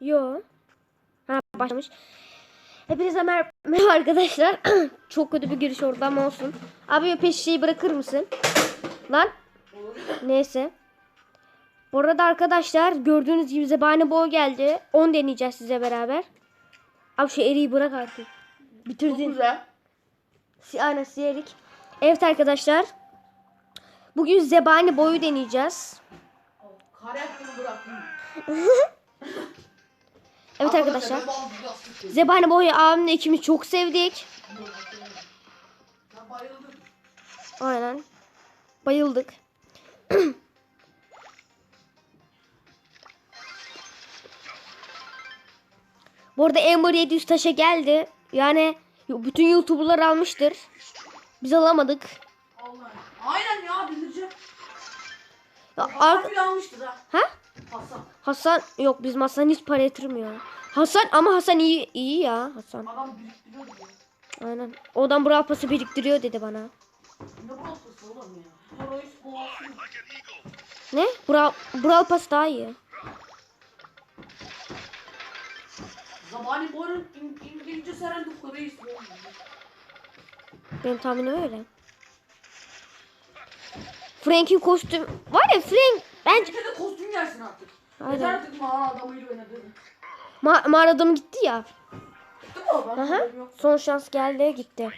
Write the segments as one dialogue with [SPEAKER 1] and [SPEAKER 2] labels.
[SPEAKER 1] Yo. Ha başlamış. Hepinize mer merhaba arkadaşlar. Çok kötü bir giriş oldu ama olsun. Abi o peş şeyi bırakır mısın? Lan. Neyse. Bu arada arkadaşlar gördüğünüz gibi zebani boy geldi. 10 deneyeceğiz size beraber. Abi şu eriği bırak artık.
[SPEAKER 2] Çok
[SPEAKER 1] Bitirdin.
[SPEAKER 2] güzel.
[SPEAKER 1] Si aynen siyerik. Evet arkadaşlar. Bugün zebani boyu deneyeceğiz.
[SPEAKER 2] Hakkını bıraktım.
[SPEAKER 1] Evet arkadaşlar. Zebani boyu abimle ikimiz çok sevdik. Aynen. Bayıldık. Bu arada Ember 700 taşa geldi. Yani bütün YouTuber'lar almıştır. Biz alamadık.
[SPEAKER 2] Aynen ya bildireceğim.
[SPEAKER 1] Ya, ar-
[SPEAKER 2] almıştır ha.
[SPEAKER 1] ha?
[SPEAKER 2] Hasan.
[SPEAKER 1] Hasan yok bizim Hasan hiç para yatırmıyor. Hasan ama Hasan iyi iyi ya Hasan.
[SPEAKER 2] Adam biriktiriyor diyor.
[SPEAKER 1] Aynen. Odan Brawl Pass'ı biriktiriyor dedi bana.
[SPEAKER 2] Ne bu noktası oğlum ya? Heroes boğazı.
[SPEAKER 1] Ne? Brawl, Brawl Pass daha iyi.
[SPEAKER 2] Zabani boyun in, İngilizce seren bu.
[SPEAKER 1] Benim tahminim öyle. Frank'in kostüm var ya Frank bence
[SPEAKER 2] de kostüm gelsin artık.
[SPEAKER 1] Aynen.
[SPEAKER 2] Yeter artık mağara adamıyla oynadı.
[SPEAKER 1] Ma mağara adamı gitti ya.
[SPEAKER 2] Değil mi o? Ben
[SPEAKER 1] Aha. Son şans geldi gitti.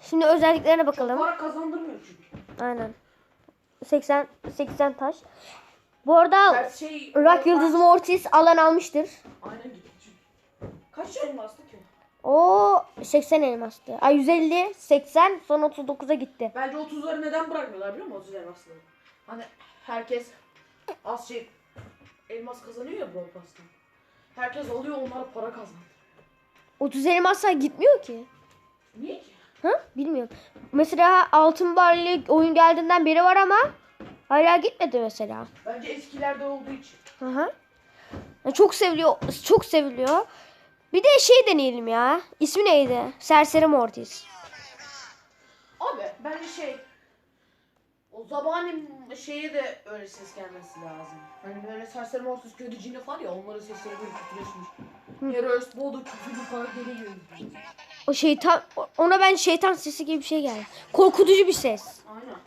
[SPEAKER 1] Şimdi özelliklerine bakalım.
[SPEAKER 2] Para kazandırmıyor çünkü.
[SPEAKER 1] Aynen. 80 80 taş. Bu arada
[SPEAKER 2] Her şey...
[SPEAKER 1] Rock Yıldızı Mortis alan almıştır.
[SPEAKER 2] Aynen gitti. Kaç ki?
[SPEAKER 1] O 80 elmastı. Ay 150, 80, son 39'a gitti.
[SPEAKER 2] Bence 30'ları neden bırakmıyorlar biliyor musun 30 elmasları? Hani herkes az şey elmas kazanıyor ya Brawl Pass'tan. Herkes alıyor onlara para kazandı.
[SPEAKER 1] 30 elmasla gitmiyor ki.
[SPEAKER 2] Niye ki?
[SPEAKER 1] Ha? Bilmiyorum. Mesela altın barlı oyun geldiğinden beri var ama hala gitmedi mesela.
[SPEAKER 2] Bence eskilerde olduğu için.
[SPEAKER 1] Hı hı. Çok seviliyor. Çok seviliyor. Bir de şey deneyelim ya. İsmi neydi? Serseri Mortis.
[SPEAKER 2] Abi bence şey o zabani şeye de öyle ses gelmesi lazım. Hani böyle serseri morsuz kötü cini var ya onların sesleri böyle kötüleşmiş. Heroes Bodo küfürlü falan geliyor.
[SPEAKER 1] O şeytan ona ben şeytan sesi gibi bir şey geldi. Korkutucu bir ses.
[SPEAKER 2] Aynen.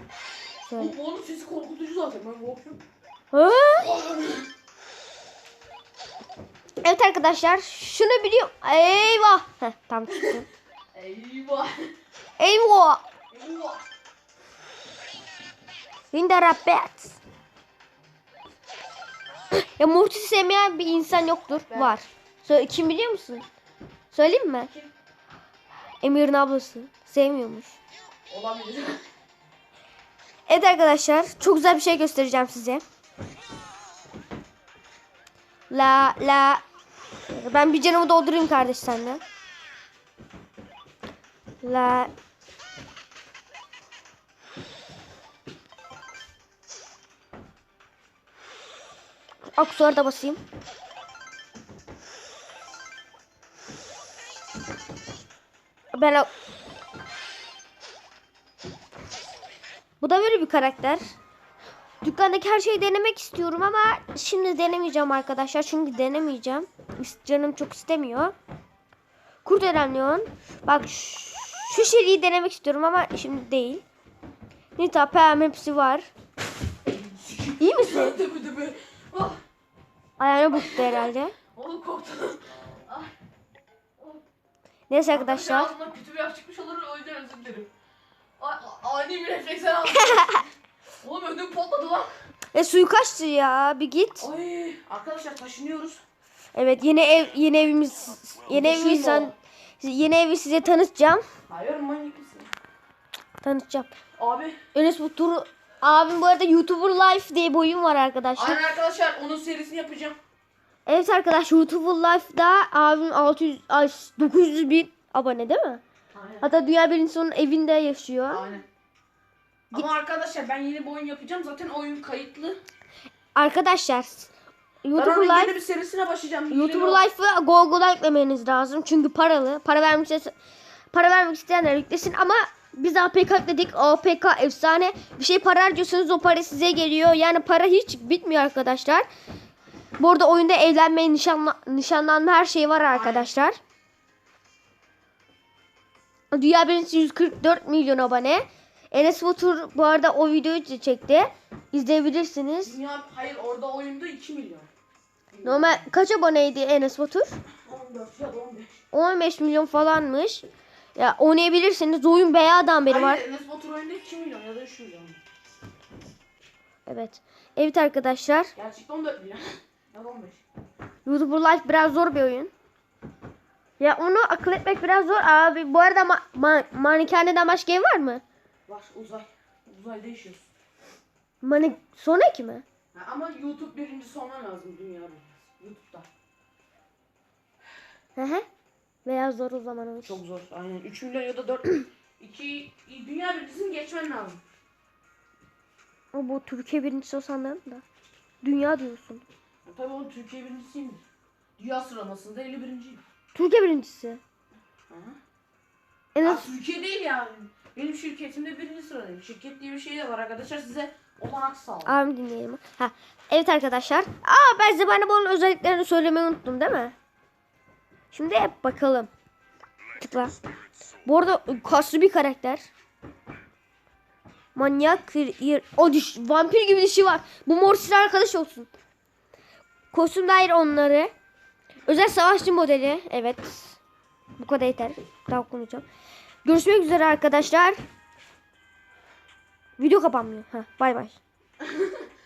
[SPEAKER 1] Şöyle.
[SPEAKER 2] Bu onun sesi korkutucu zaten ben korkuyorum.
[SPEAKER 1] Hı? Evet arkadaşlar şunu biliyorum. Eyvah. Heh, tam çıktı.
[SPEAKER 2] Eyvah.
[SPEAKER 1] Eyvah.
[SPEAKER 2] Eyvah.
[SPEAKER 1] Winter Rabbit. Ya Mortis sevmeyen bir insan yoktur.
[SPEAKER 2] Ben.
[SPEAKER 1] Var. Söyle, kim biliyor musun? Söyleyeyim mi?
[SPEAKER 2] Kim?
[SPEAKER 1] Emir'in ablası. Sevmiyormuş.
[SPEAKER 2] Olabilir.
[SPEAKER 1] Evet arkadaşlar çok güzel bir şey göstereceğim size. La la. Ben bir canımı doldurayım kardeş sende. La. Aksuara da basayım. Ben o- Bu da böyle bir karakter. Dükkandaki her şeyi denemek istiyorum ama şimdi denemeyeceğim arkadaşlar. Çünkü denemeyeceğim. Canım çok istemiyor. Kurt Leon. Bak şu seriyi denemek istiyorum ama şimdi değil. Nita, Pam hepsi var. İyi misin?
[SPEAKER 2] Ah.
[SPEAKER 1] Ayağına buktu herhalde.
[SPEAKER 2] Oğlum korktum. Ah.
[SPEAKER 1] Neyse arkadaşlar.
[SPEAKER 2] Ağzımdan kötü bir laf çıkmış olur o yüzden özür dilerim. Ani bir refleksen aldım. Oğlum.
[SPEAKER 1] E suyu kaçtı ya. Bir git.
[SPEAKER 2] Ay arkadaşlar taşınıyoruz.
[SPEAKER 1] Evet yeni ev yeni evimiz yeni evi sen yeni evi size tanıtacağım.
[SPEAKER 2] Hayır manyak mısın?
[SPEAKER 1] Tanıtacağım.
[SPEAKER 2] Abi.
[SPEAKER 1] Enes bu turu abim bu arada YouTuber Life diye bir oyun var arkadaşlar.
[SPEAKER 2] Aynen arkadaşlar onun serisini yapacağım.
[SPEAKER 1] Evet arkadaşlar YouTuber Life'da abim 600 ay 900 bin abone değil mi?
[SPEAKER 2] Aynen.
[SPEAKER 1] Hatta dünya birincisi onun evinde yaşıyor.
[SPEAKER 2] Aynen. Ama arkadaşlar ben yeni bir oyun yapacağım. Zaten oyun kayıtlı.
[SPEAKER 1] Arkadaşlar
[SPEAKER 2] Ben
[SPEAKER 1] YouTuber
[SPEAKER 2] onun yeni bir serisine başlayacağım. Bir-
[SPEAKER 1] Life'ı Google'a eklemeniz lazım. Çünkü paralı. Para vermek isteyen, para vermek isteyenler yüklesin ama biz APK ekledik. APK efsane. Bir şey para harcıyorsanız o para size geliyor. Yani para hiç bitmiyor arkadaşlar. Bu arada oyunda evlenme, nişanla, nişanlanma her şey var arkadaşlar. Dünya birincisi 144 milyon abone. Enes Batur bu arada o videoyu da çekti. İzleyebilirsiniz.
[SPEAKER 2] Dünya hayır orada oyunda 2 milyon.
[SPEAKER 1] Normal kaç aboneydi Enes Batur?
[SPEAKER 2] 14 ya da 15.
[SPEAKER 1] 15 milyon falanmış. Ya oynayabilirsiniz. Oyun bayağıdan beri var.
[SPEAKER 2] Hayır Enes Batur oyunda 2 milyon ya da 3 milyon.
[SPEAKER 1] Evet. Evet arkadaşlar.
[SPEAKER 2] Gerçekten 14 milyon. ya da 15.
[SPEAKER 1] YouTuber Life biraz zor bir oyun. Ya onu akıl etmek biraz zor abi. Bu arada ma- ma- manikeneden başka ev var mı?
[SPEAKER 2] Var uzay. Uzayda yaşıyorsun.
[SPEAKER 1] Mani sonraki mi?
[SPEAKER 2] Ha, ama YouTube birincisi olman lazım dünya birincisi. YouTube'da.
[SPEAKER 1] Hı hı. Veya zor o zaman olur.
[SPEAKER 2] Çok zor. Aynen 3 milyon ya da 4 2 dünya birincisini geçmen lazım.
[SPEAKER 1] O bu Türkiye birincisi o sanırım da. Dünya diyorsun.
[SPEAKER 2] Ya, tabii o Türkiye birincisiymiş. Dünya sıralamasında 51.yim.
[SPEAKER 1] Türkiye birincisi.
[SPEAKER 2] Hı hı. Ya
[SPEAKER 1] az
[SPEAKER 2] Türkiye değil yani. Benim şirketimde birinci sıradayım. Şirket diye bir şey de var arkadaşlar size olanak sağlıyor.
[SPEAKER 1] Abim dinleyelim. Ha. Evet arkadaşlar. Aa ben size bana bunun özelliklerini söylemeyi unuttum değil mi? Şimdi bakalım. Tıkla. Bu arada kaslı bir karakter. Manyak ir, o diş, vampir gibi dişi var. Bu mor silah arkadaş olsun. Kostüm dair onları. Özel savaşçı modeli. Evet. Bu kadar yeter. Daha okumayacağım. Görüşmek üzere arkadaşlar. Video kapanmıyor. Ha, bay bay.